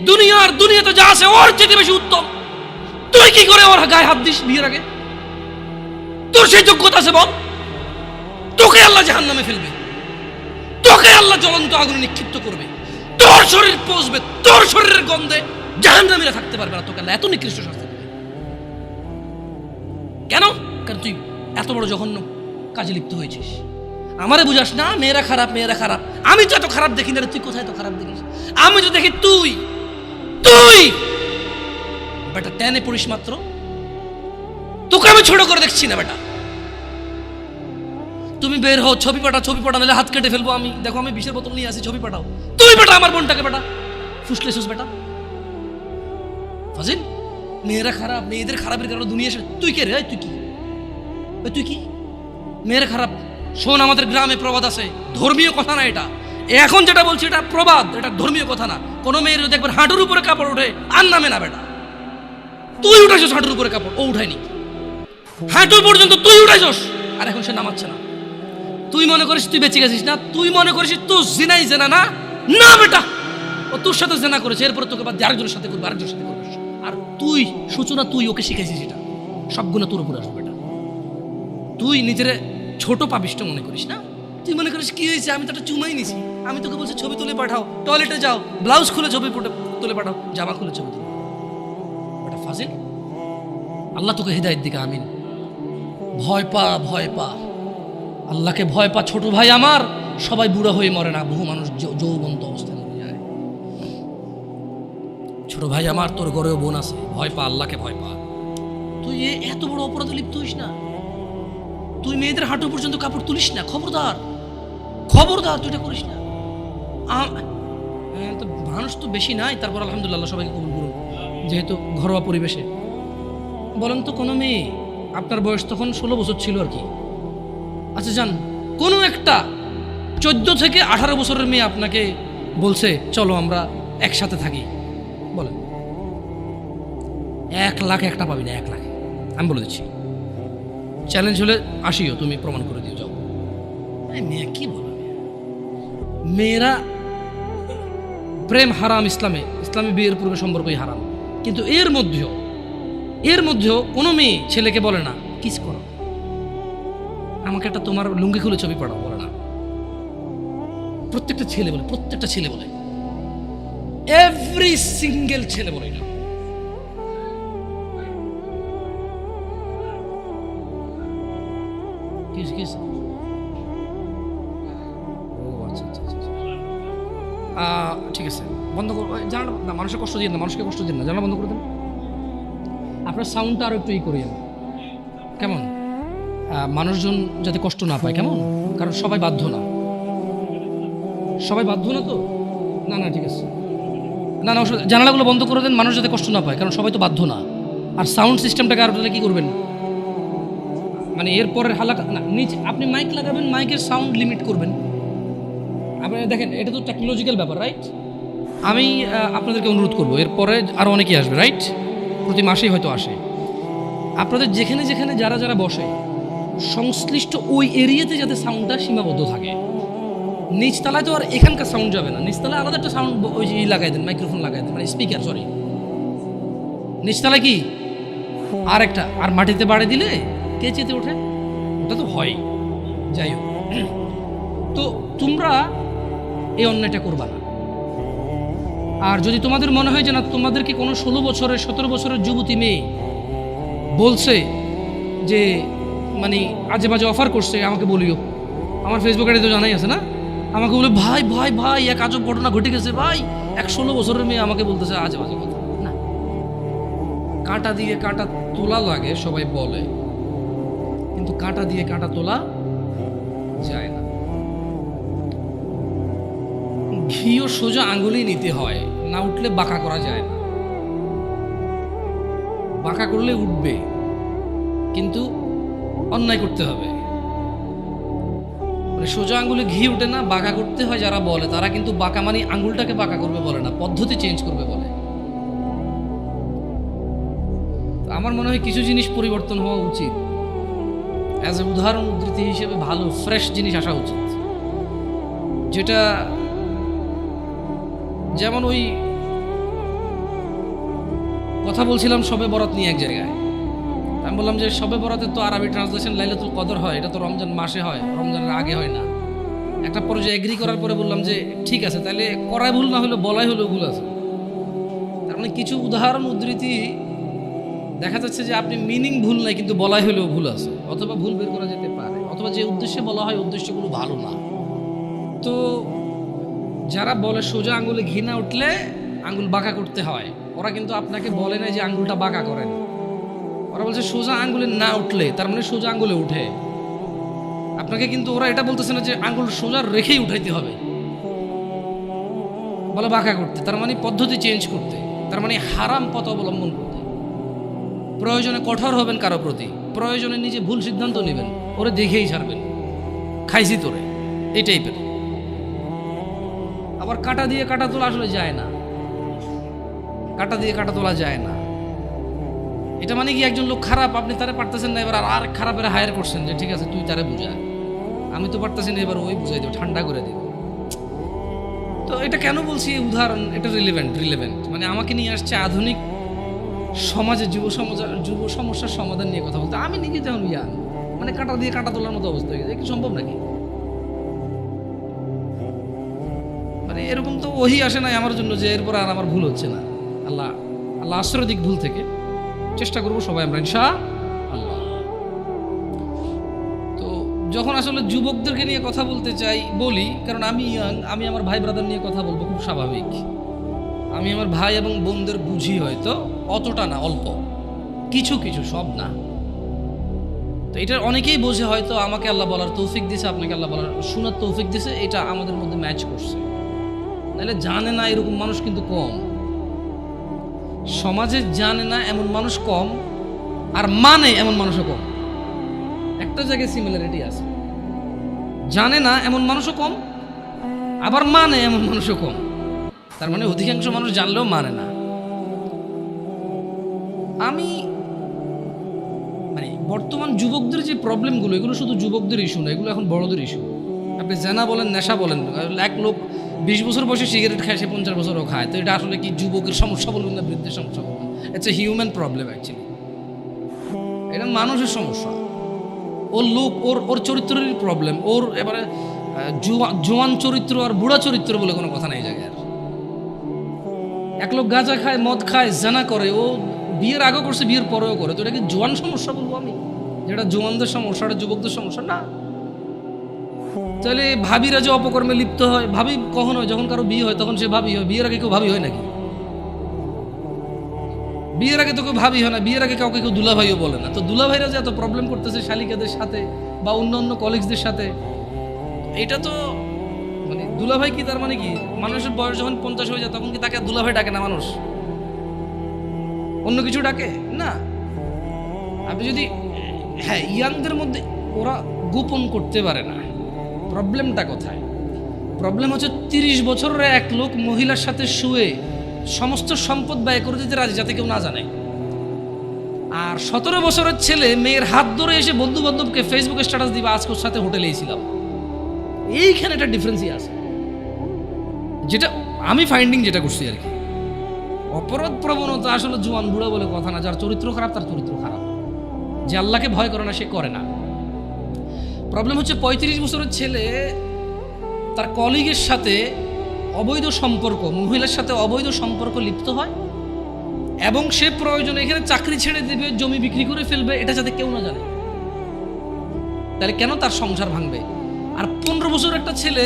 দুনিয়ার দুনিয়াতে যা আছে, ওর চেয়ে বেশি উত্তম। তুই কি করে ওর গায়ে হাত দিস বিয়ের আগে? তোর সেই যোগ্যতা আছে বল। তোকে আল্লাহ জাহান নামে ফেলবে। তোকে আল্লাহ জ্বলন্ত আগুনে নিক্ষিপ্ত করবে। তোর শরীর পচবে, তোর শরীরের গন্ধে জাহান নামীরা থাকতে পারবে না। তোকে আল্লাহ এত নিকৃষ্ট শাস্তি দেবে। কেন? কারণ তুই এত বড় জঘন্য। কাজে লিপ্ত হয়েছিস। আমারে বুঝাস না, মেয়েরা খারাপ মেয়েরা খারাপ। আমি তো এত খারাপ দেখি না তুই কোথায় তো খারাপ দেখিস? আমি তো দেখি তুই বেটা টেনে পড়িস মাত্র। তোকে আমি ছোট করে দেখছি না, বেটা। তুমি বের হও, ছবি পাঠাও, ছবি নাহলে হাত কেটে ফেলব আমি। দেখো, আমি বিষের বোতল নিয়ে আসি, ছবি পাঠাও। তুই বেটা আমার বোনটাকে বেটা। ফুসলে সুস, বেটা। ফাজিল, মেয়েরা খারাপ, মেয়েদের খারাপের কারণে দুনিয়া তুই কে রে? তুই কি? তুই কি? মেয়েরা খারাপ। শোন, আমাদের গ্রামে প্রবাদ আছে। ধর্মীয় কথা না এটা। এখন যেটা বলছি, এটা প্রবাদ, এটা ধর্মীয় কথা না। কোনো মেয়ের যদি একবার হাঁটুর উপরে কাপড় ওঠে, আর নামে না বেটা। তুই উঠাইছস হাঁটুর উপরে কাপড়, ও উঠায়নি। হাঁটু পর্যন্ত তুই উঠাইছস, আর এখন সে নামাচ্ছে না। তুই মনে করিস তুই বেঁচে গেছিস না? তুই মনে করিস তোর জিনাই জেনা না? না বেটা! ও তোর সাথে জেনা করেছে, এরপরে তোকে বাদ আরেকজনের সাথে করবে, আরেকজনের সাথে করবে। আর তুই, সূচনা, তুই ওকে শিখেছিস এটা। সবগুলো তোর উপরে আসবে বেটা। তুই নিজের ছোট পাপিষ্ট মনে করিস না? তুই মনে করিস কি হয়েছে? আমি তো একটা চুমাই নিছি। আমি তোকে বলছি ছবি তুলে পাঠাও। টয়লেটে যাও। ব্লাউজ খুলে ছবি তুলে পাঠাও। জামা খুলে ছবি তুলে। ফাজিল? আল্লাহ তোকে হৃদায়ত দিকে, আমিন। ভয় পা ভয় পা। আল্লাহকে ভয় পা, ছোট ভাই আমার। সবাই বুড়া হয়ে মরে না। বহু মানুষ যৌবন্ত অবস্থায় মরে যায়। ছোট ভাই আমার, তোর ঘরেও বোন আছে। ভয় পা, আল্লাহকে ভয় পা। তুই এত বড় অপরাধে লিপ্ত হইস না। তুই মেয়েদের হাঁটু পর্যন্ত কাপড় তুলিস না। খবরদার। খবরদার, তুই এটা করিস না। তো মানুষ তো বেশি নাই, তারপর আলহামদুলিল্লাহ সবাইকে কবুল করুন, যেহেতু ঘরোয়া পরিবেশে। বলেন তো কোনো মেয়ে, আপনার বয়স তখন ষোলো বছর ছিল আর কি। আচ্ছা যান কোনো একটা চোদ্দ থেকে আঠারো বছরের মেয়ে আপনাকে বলছে, চলো আমরা একসাথে থাকি। বলেন। এক লাখ একটা পাবি না, এক লাখ। আমি বলে দিচ্ছি। চ্যালেঞ্জ হলে আসিও, তুমি প্রমাণ করে দিও, যাও। মেয়ে, কি বলো মেয়েরা প্রেম হারাম ইসলামে ইসলামে বিয়ের পূর্বে সম্পর্কই হারাম। কিন্তু এর মধ্যেও এর মধ্যেও কোনো মেয়ে ছেলেকে বলে না, কিস করো। আমাকে একটা তোমার লুঙ্গি খুলে ছবি পাঠাও, বলে না। প্রত্যেকটা ছেলে বলে, প্রত্যেকটা ছেলে বলে। এভরি সিঙ্গেল ছেলে বলে না কিস কিস? ঠিক আছে। বন্ধ করো জানালা না, মানুষের কষ্ট দিন না, মানুষকে কষ্ট দিন না জানা বন্ধ করে দেন। আপনার সাউন্ডটা আরও একটু ই করিয়েন কেমন? মানুষজন যাতে কষ্ট না পায়, কেমন? কারণ সবাই বাধ্য না। সবাই বাধ্য না তো? না না, ঠিক আছে। না না জানালাগুলো বন্ধ করে দেন, মানুষ যাতে কষ্ট না পায়, কারণ সবাই তো বাধ্য না। আর সাউন্ড সিস্টেমটাকে আর তাহলে কী করবেন? মানে এরপরের হালাকা না, নিচে আপনি মাইক লাগাবেন মাইকের সাউন্ড লিমিট করবেন। আপনি দেখেন, এটা তো টেকনোলজিক্যাল ব্যাপার রাইট আমি আপনাদেরকে অনুরোধ করব, এরপরে আরও অনেকেই আসবে রাইট প্রতি মাসেই হয়তো আসে। আপনাদের যেখানে যেখানে যারা যারা বসে, সংশ্লিষ্ট ওই এরিয়াতে যাতে সাউন্ডটা সীমাবদ্ধ থাকে। নিচতলায় তো আর এখানকার সাউন্ড যাবে না। নিচতলায় আলাদা একটা সাউন্ড ওই যে লাগাই দেন মাইক্রোফোন লাগাই দেন মানে স্পিকার সরি নিচতলায় কি? আর একটা আর মাটিতে বাড়ি দিলে কে চেতে ওঠে? ওটা তো হয়। যাই হোক। তো তোমরা এই অন্যায়টা করবা না। আর যদি তোমাদের মনে হয় যে না তোমাদেরকে কোনো ষোলো বছরের, সতেরো বছরের যুবতী মেয়ে বলছে যে মানে আজে বাজে অফার করছে, আমাকে বলিও। আমার ফেসবুক আইডি তো জানাই আছে না? আমাকে বলে, ভাই ভাই ভাই, এক আজব ঘটনা ঘটে গেছে, ভাই। এক ষোলো বছরের মেয়ে আমাকে বলতেছে আজে বাজে কথা না। কাঁটা দিয়ে কাঁটা তোলা লাগে, সবাই বলে। কিন্তু কাঁটা দিয়ে কাঁটা তোলা যায় ঘিও সোজা আঙ্গুলেই নিতে হয়, না উঠলে বাঁকা করা যায় না। বাঁকা করলে উঠবে, কিন্তু অন্যায় করতে হবে। মানে সোজা আঙ্গুলে ঘি উঠে না, বাঁকা করতে হয় যারা বলে, তারা কিন্তু বাঁকা মানে আঙ্গুলটাকে বাঁকা করবে বলে না, পদ্ধতি চেঞ্জ করবে বলে। আমার মনে হয় কিছু জিনিস পরিবর্তন হওয়া উচিত। অ্যাজ এ উদাহরণ উদ্ধৃতি হিসেবে ভালো ফ্রেশ জিনিস আসা উচিত। যেটা যেমন ওই কথা বলছিলাম সবে বরাত নিয়ে এক জায়গায়। আমি বললাম যে সবে বরাতের তো আরবি ট্রান্সলেশন লাইলাতুল কদর হয়, এটা তো রমজান মাসে হয়, রমজানের আগে হয় না। একটা পর্যায়ে এগ্রি করার পরে বললাম যে ঠিক আছে, তাহলে করাই ভুল না হলে বলাই হলেও ভুল আছে। তার মানে কিছু উদাহরণ, উদ্ধৃতি দেখা যাচ্ছে যে আপনি মিনিং ভুল নাই, কিন্তু বলাই হলেও ভুল আছে, অথবা ভুল বের করা যেতে পারে, অথবা যে উদ্দেশ্যে বলা হয় উদ্দেশ্যগুলো ভালো না। তো যারা বলে সোজা আঙ্গুলে ঘি না উঠলে আঙুল বাঁকা করতে হয়, ওরা কিন্তু আপনাকে বলে না যে আঙুলটা বাঁকা করেন। ওরা বলছে সোজা আঙ্গুলে না উঠলে, তার মানে সোজা আঙুলে উঠে। আপনাকে কিন্তু ওরা এটা বলতেছে না যে আঙুল সোজা রেখেই উঠাইতে হবে। বলে বাঁকা করতে, তার মানে পদ্ধতি চেঞ্জ করতে, তার মানে হারাম পথ অবলম্বন করতে। প্রয়োজনে কঠোর হবেন কারও প্রতি, প্রয়োজনে নিজে ভুল সিদ্ধান্ত নেবেন, ওরে দেখেই ছাড়বেন। খাইছি তোরে, এই টাইপের আবার কাটা দিয়ে কাটা তোলা আসলে যায় না। কাটা দিয়ে কাটা তোলা যায় না। এটা মানে কি একজন লোক খারাপ? আপনি তারে পারতেছেন না, এবার আর খারাপের হায়ার করছেন যে, ঠিক আছে, তুই তারে বুঝা। আমি তো পারতেছি না, এবার ওই বুঝাই দেবো, ঠান্ডা করে দেব। তো এটা কেন বলছি উদাহরণ? এটা রিলেভেন্ট রিলেভেন্ট মানে আমাকে নিয়ে আসছে আধুনিক সমাজে যুব সমাজ যুব সমস্যার সমাধান নিয়ে কথা বলতে। আমি নিজে তেমন ইয়াং। মানে কাটা দিয়ে কাটা তোলার মতো অবস্থা হয়ে গেছে। কি সম্ভব নাকি? মানে এরকম তো ওহি আসে নাই আমার জন্য যে এরপর আর আমার ভুল হচ্ছে না। আল্লাহ আল্লাহ আশ্রয় দিক ভুল থেকে। চেষ্টা করব সবাই আমরা ইনশা আল্লাহ তো যখন আসলে যুবকদেরকে নিয়ে কথা বলতে চাই, বলি, কারণ আমি ইয়াং আমি আমার ভাই ব্রাদার নিয়ে কথা বলব খুব স্বাভাবিক। আমি আমার ভাই এবং বোনদের বুঝি হয়তো অতটা না, অল্প। কিছু কিছু, সব না। তো এটা অনেকেই বোঝে হয়তো আমাকে আল্লাহ বলার তৌফিক দিছে, আপনাকে আল্লাহ বলার, শোনার তৌফিক দিছে, এটা আমাদের মধ্যে ম্যাচ করছে। নাহলে জানে না এরকম মানুষ কিন্তু কম। সমাজে জানে না এমন মানুষ কম আর মানে এমন মানুষও কম। একটা জায়গায় সিমিলারিটি আছে। জানে না এমন মানুষও কম, আবার মানে এমন মানুষও কম। তার মানে অধিকাংশ মানুষ জানলেও মানে না। আমি মানে বর্তমান যুবকদের যে প্রবলেমগুলো এগুলো শুধু যুবকদের ইস্যু না, এগুলো এখন বড়দের ইস্যু আপনি জেনা বলেন, নেশা বলেন, এক লোক বিশ বছর বয়সে সিগারেট খায়, সে পঞ্চাশ বছরও খায়। তো এটা আসলে কি যুবকের সমস্যা বলবেন না, বৃদ্ধের সমস্যা বলবেন it's a human problem actually এটা মানুষের সমস্যা। ওর লোক, ওর ওর চরিত্রেরই প্রবলেম ওর এবারে জোয়ান চরিত্র আর বুড়া চরিত্র বলে কোনো কথা নেই জায়গায় আর। এক লোক গাঁজা খায়, মদ খায়, জানা করে, ও বিয়ের আগে করছে, বিয়ের পরেও করে। তো এটা কি জোয়ান সমস্যা বলব আমি? যেটা জোয়ানদের সমস্যা, এটা যুবকদের সমস্যা? না। তাহলে ভাবিরা যে অপকর্মে লিপ্ত হয়, ভাবি কখন হয়? যখন কারও বিয়ে হয়, তখন সে ভাবি হয়। বিয়ের আগে কেউ ভাবি হয় নাকি? বিয়ের আগে তো কেউ ভাবি হয় না। বিয়ের আগে কাউকে কেউ দুলাভাইও বলে না। তো দুলাভাইরা যে এত প্রবলেম করতেছে শালিকাদের সাথে বা অন্য অন্য কলিগসদের সাথে, এটা তো মানে দুলাভাই কি তার মানে কি? মানুষের বয়স যখন পঞ্চাশ হয়ে যায়, তখন কি তাকে দুলাভাই ডাকে না মানুষ? অন্য কিছু ডাকে? না। আপনি যদি হ্যাঁ ইয়াংদের মধ্যে ওরা গোপন করতে পারে না। প্রবলেমটা কোথায়? প্রবলেম হচ্ছে তিরিশ বছরের এক লোক মহিলার সাথে শুয়ে সমস্ত সম্পদ ব্যয় করে দিতে রাজি যাতে কেউ না জানে। আর সতেরো বছরের ছেলে মেয়ের হাত ধরে এসে বন্ধু বান্ধবকে ফেসবুকে স্ট্যাটাস দিবে, আজকে ওর সাথে হোটেলে ছিলাম এইখানে একটা ডিফারেন্সই আছে। যেটা আমি ফাইন্ডিং যেটা করছি আর কি। অপরাধ প্রবণতা আসলে জোয়ান বুড়া বলে কথা না, যার চরিত্র খারাপ তার চরিত্র খারাপ। যে আল্লাহকে ভয় করে না, সে করে না। প্রবলেম হচ্ছে পঁয়ত্রিশ বছরের ছেলে, তার কলিগের সাথে অবৈধ সম্পর্ক, মহিলার সাথে অবৈধ সম্পর্ক লিপ্ত হয়, এবং সে প্রয়োজনে এখানে চাকরি ছেড়ে দেবে, জমি বিক্রি করে ফেলবে, এটা যাতে কেউ না জানে। তাহলে কেন তার সংসার ভাঙবে? আর পনেরো বছর একটা ছেলে